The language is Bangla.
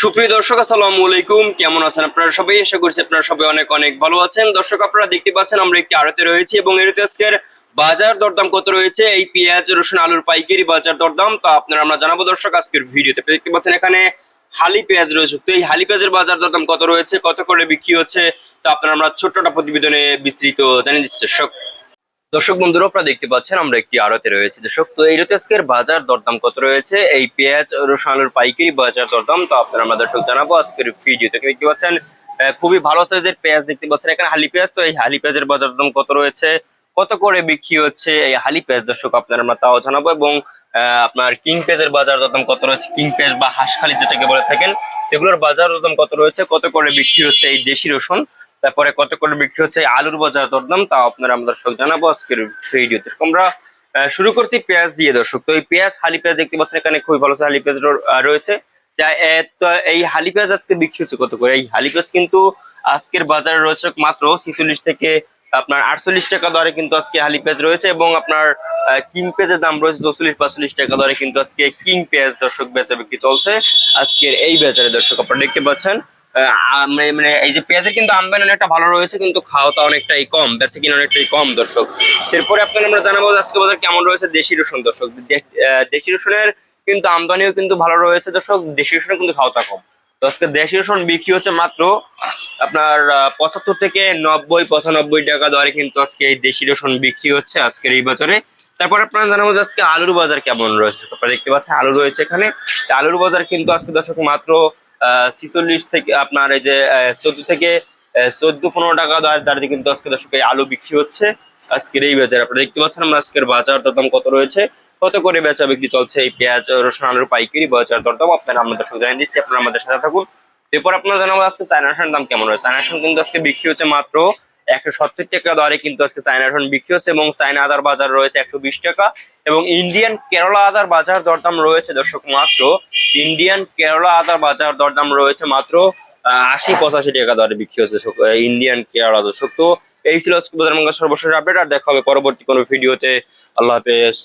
সুপ্রিয় দর্শক, আসসালামু আলাইকুম। কেমন আছেন আপনারা সবাই? আশা করছি আপনারা সবাই অনেক অনেক ভালো আছেন। দর্শক, আপনারা দেখতে পাচ্ছেন আমরা একটি আড়তে রয়েছি এবং এর আজকের বাজার দরদাম কত রয়েছে? এই পেঁয়াজ, রসুন, আলুর পাইকারি বাজার দরদাম। তো আপনারা আমরা জানাব দর্শক, আজকের ভিডিওতে। দেখতে পাচ্ছেন এখানে হালি পেঁয়াজ রয়েছে। তো এই হালি পেঁয়াজের বাজার দরদাম কত রয়েছে? কত করে বিক্রি হচ্ছে? তা আপনারা আমরা ছোট্টটা প্রতিবেদনে বিস্তৃত জানিয়ে দিচ্ছি দর্শক। দর্শক বন্ধুরা, আপনারা দেখতে পাচ্ছেন আমরা একটি আড়তে রয়েছে। দর্শক, তো এই আজকের বাজার দরদাম কত রয়েছে? এই পেঁয়াজ, রসুন, আলুর পাইকারি বাজার দরদাম, তো আপনারা আমরা দর্শক জানাব আজকের ভিডিওতে দেখতে পাচ্ছেন খুবই ভালো সাইজের পেঁয়াজ দেখতে পাচ্ছেন। এখানে হালি পেঁয়াজ, তো এই হালি পেঁয়াজের বাজার দাম কত রয়েছে? কত করে বিক্রি হচ্ছে এই হালি পেঁয়াজ? দর্শক, আপনারা আমরা তাও জানাব এবং আপনার কিং পেঁয়াজের বাজার দরদাম কত রয়েছে? কিং পেঁয়াজ বা হাঁসখালি যেটাকে বলে থাকেন এগুলোর বাজার দরদাম কত রয়েছে? কত করে বিক্রি হচ্ছে এই দেশি রসুন? তারপরে কত করে বিক্রি হচ্ছে আলুর বাজার দরদাম তা আপনারা আমরা দর্শক জানাব আজকের ভিডিওতে। আমরা শুরু করছি পেঁয়াজ দিয়ে দর্শক। তো এই পেঁয়াজ, হালি পেঁয়াজ দেখতে পাচ্ছেন এখানে খুবই ভালো হালি পেঁয়াজ রয়েছে। এই হালি পেঁয়াজ আজকে বিক্রি হচ্ছে কত করে? এই হালি পেঁয়াজ কিন্তু আজকের বাজারে রয়েছে মাত্র ছিচল্লিশ থেকে আপনার আটচল্লিশ টাকা দরে কিন্তু আজকে হালি পেঁয়াজ রয়েছে এবং আপনার কিং পেঁয়াজের দাম রয়েছে চৌচল্লিশ, পাঁচচল্লিশ টাকা দরে কিন্তু আজকে কিং পেঁয়াজ দর্শক বেচা বিক্রি চলছে আজকের এই বাজারে দর্শক আপনারা দেখতে পাচ্ছেন। মানে মানে এই যে পেঁয়াজের কিন্তু আমদানি অনেকটা ভালো রয়েছে, কিন্তু খাওয়াটা অনেকটাই কম বেশি কিনা অনেকটাই কম, দর্শক। এরপরে আপনাকে আমরা জানাব আজকে বাজার কেমন রয়েছে দেশি রসুন, দর্শক। দেশি রসুনের কিন্তু আমদানিও কিন্তু ভালো রয়েছে, দর্শক। দেশি রসুনের কিন্তু খাওয়াটা কম। তো আজকে দেশি রসুন বিক্রি হচ্ছে মাত্র আপনার পঁচাত্তর থেকে নব্বই, পঁচানব্বই টাকা দরে কিন্তু আজকে এই দেশি রসুন বিক্রি হচ্ছে আজকের এই বাজারে। তারপর আপনারা জানাব যে আজকে আলুর বাজার কেমন রয়েছে আপনারা দেখতে পাচ্ছেন আলু রয়েছে এখানে। আলুর বাজার কিন্তু আজকে, দর্শক, মাত্র ছিচল্লিশ থেকে আপনার এই যে চোদ্দ থেকে চোদ্দ, পনেরো টাকা দাঁড়িয়ে কিন্তু আজকে দর্শক আলু বিক্রি হচ্ছে। আজকের এই বাজার আপনারা দেখতে পাচ্ছেন আমরা আজকের বাজার দরদাম কত রয়েছে, কত করে বেচা বিক্রি চলছে, এই পেঁয়াজ, রসুন, আলুর পাইকারি বাজার দরদাম আপনারা আমরা দর্শক জানিয়ে দিচ্ছি, আপনারা আমাদের সাথে থাকুন। এরপর আপনারা জানাব আজকে চায়না সার দাম কেমন রয়েছে। চায়না সার কিন্তু আজকে বিক্রি হচ্ছে মাত্র একশো সত্তর টাকা দরে কিন্তু আজকে চায়না এখন বিক্রি হচ্ছে এবং চায়না আদার বাজার রয়েছে একশো বিশ টাকা এবং ইন্ডিয়ান কেরালা আদার বাজার দরদাম রয়েছে, দর্শক, মাত্র ইন্ডিয়ান কেরালা আদার বাজার দরদাম রয়েছে মাত্র আশি পঁচাশি টাকা দরে বিক্রি হচ্ছে ইন্ডিয়ান কেরালা, দর্শক। তো এই ছিল আজকে বাজার সর্বশেষ আপডেট, আর দেখা হবে পরবর্তী কোনো ভিডিওতে। আল্লাহ হাফেজ।